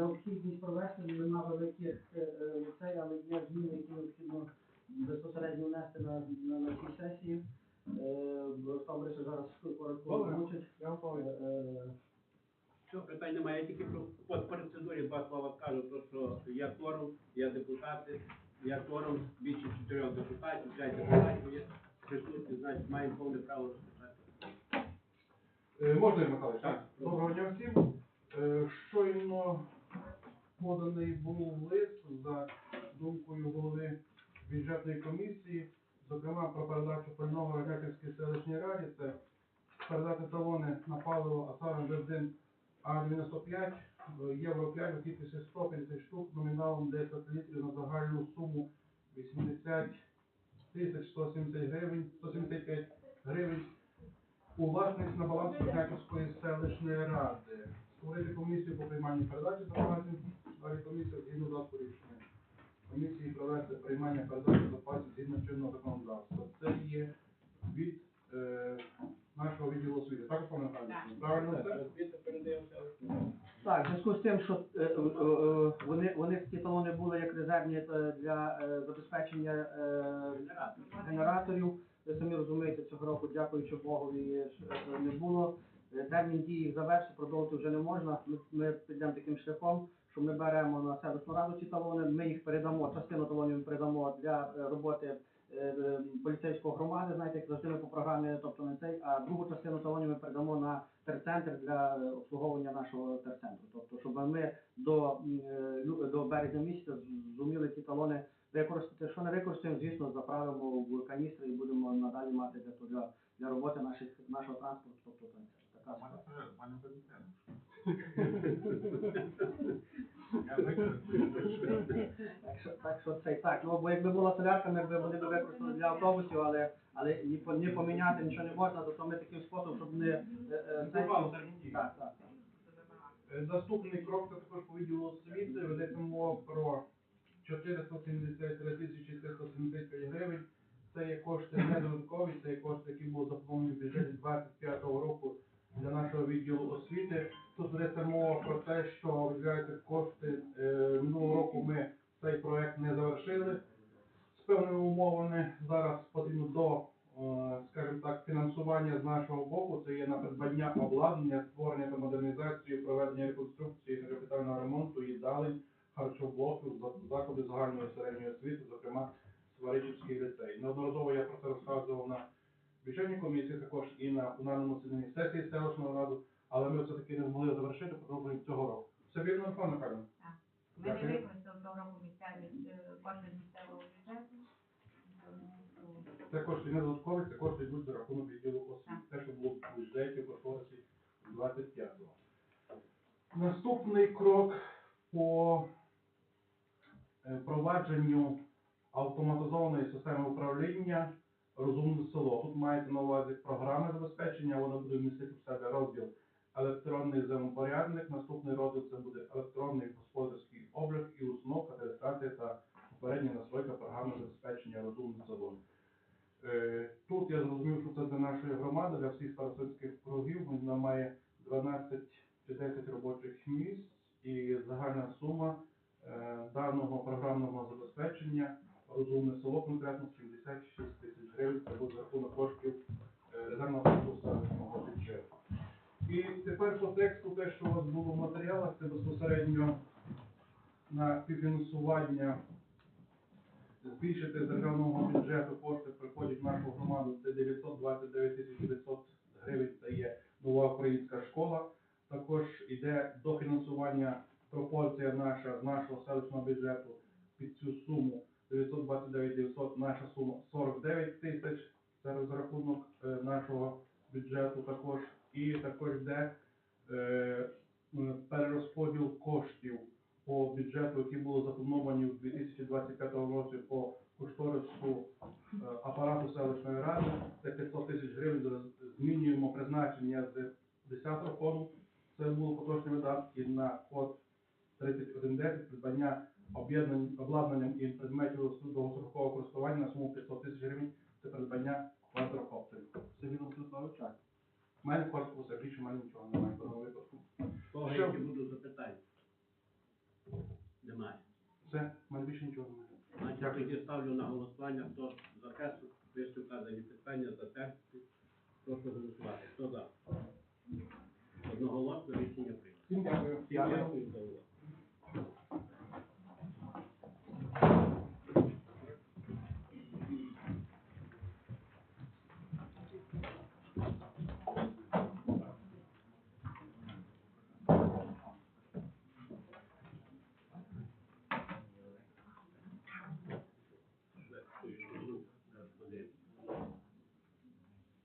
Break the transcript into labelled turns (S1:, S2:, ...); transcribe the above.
S1: необхідність провести нема великих е, е, але є зміни, які необхідно безпосередньо внести на, на, на цій сесії. Е, Руслан Борисович зараз коротко озвучить.
S2: Я готовий.
S1: Е, е,
S3: питань немає. Я тільки про по процедурі два слова скажу, то що я кворум, я депутати, я кворум більше чотирьох депутатів, п'ять депутатів є присутні, значить маємо повне право розпочати.
S2: Е, Можна, Михайлович?
S3: Так.
S2: Доброго дня всім. Е, Щойно поданий був лист за думкою голови бюджетної комісії, зокрема про передачу пального Радяківській селищній раді. Це передати талони на паливо, а саме бензин А95, е, євро 5 у кількості 150 штук номіналом 10 літрів на загальну суму 80 тисяч 170 гривень, 175 гривень у власність на баланс Чернігівської селищної ради. Створити комісію по прийманню передачі запасів. Далі комісія згідно датку рішення. Комісії провести приймання передачі запасів згідно чинного законодавства. Це є від е, нашого відділу освіти. Так, пане? Правильно?
S1: Так, в зв'язку з тим, що е, е, е, вони, вони ці талони були як резервні е, для е, забезпечення е, генераторів. Ви самі розумієте, цього року, дякуючи Богові, е, не було. Е, Термін дії їх завершити, продовжити вже не можна. Ми, ми підемо таким шляхом, що ми беремо на селищну раду ці талони, ми їх передамо, частину талонів ми передамо для е, роботи е, е, поліцейської громади, знаєте, як завжди ми по програмі, тобто не цей, а другу частину талонів ми передамо на терцентр для обслуговування нашого терцентру. Тобто, щоб ми до, до березня місяця зуміли ці талони використати. Що не використаємо, звісно, заправимо в каністри і будемо надалі мати для, того- для, для роботи наших, нашого транспорту. Тобто, так, така ситуація. Що, так що це так. Ну бо якби була солярка, ми б вони б використали для автобусів, але але ні, по- ні поміняти нічого не можна, то ми таким способом, щоб не е, е, це-
S2: Тривало термін дії.
S1: так, так, так.
S2: Е, Наступний крок це також по відділу освіти. Ведеться мова про 473 тисячі 375 гривень. Це є кошти не додаткові, це є кошти, які були заплановані в бюджеті 25-го року для нашого відділу освіти. Тут ведеться мова про те, що виділяються кошти. Е, Минулого року ми цей проект не завершили з певними умовами. Зараз потрібно до, е, скажімо так, фінансування з нашого боку. Це є на придбання обладнання, створення та модернізацію, проведення реконструкції та капітального ремонту їдалень, харчоблоків, за- закладів загальної середньої освіти, зокрема Сваричівський ліцей. Неодноразово я про це розказував на бюджетній комісії, також і на пленарному сесії селищного раду, але ми все-таки не змогли завершити продовження цього року. Все вірно, Михайлович?
S4: Ми не використали того року місцеві е, кошти з місцевого бюджету. Ну,
S2: Це кошти не додаткові, це кошти йдуть за рахунок відділу освіти. Те, що було в бюджеті по кошторисі 25-го. Наступний крок по е, провадженню автоматизованої системи управління розумне село. Тут мається на увазі програми забезпечення, воно буде містити в себе розділ електронний землепорядник. Наступний розділ це буде електронний господарський облік і установка, та та попередня настройка програми забезпечення розумне село. Е, Тут я зрозумів, що це для нашої громади, для всіх старостинських кругів. Вона має 12 чи 10 робочих місць і загальна сума е, даного програмного забезпечення розумне село конкретно 76 тисяч гривень. Це буде рахунок коштів е, резервного фонду селищного бюджету. І тепер по тексту, те, що у вас було в матеріалах, це безпосередньо на співфінансування збільшити державного бюджету кошти приходять в нашу громаду. Це 929 тисяч 900 гривень. Це є нова українська школа. Також іде дофінансування пропорція наша з нашого селищного бюджету під цю суму 929 900, наша сума 49 тисяч. Це розрахунок е, нашого бюджету також. І також йде перерозподіл коштів по бюджету, які були заплановані у 2025 році по кошторису е, апарату селищної ради. Це 500 тисяч гривень. Змінюємо призначення з 10-го фонду. Це було поточні видатки на код 3110 придбання обладнанням і предметів довгострокового користування на суму 500 тисяч гривень. Це придбання квадрокоптерів. Сергій Васильович,
S1: Так.
S2: У мене коротко все, більше в мене нічого немає
S3: які будуть запитання. Немає.
S2: Все, в мене більше нічого немає.
S3: Значить,
S2: Дякую.
S3: тоді ставлю на голосування, хто за те, що вказані питання, за те, прошу голосувати. Хто за? Одноголосно рішення прийнято.
S2: Всім дякую.
S3: Всім дякую за увагу.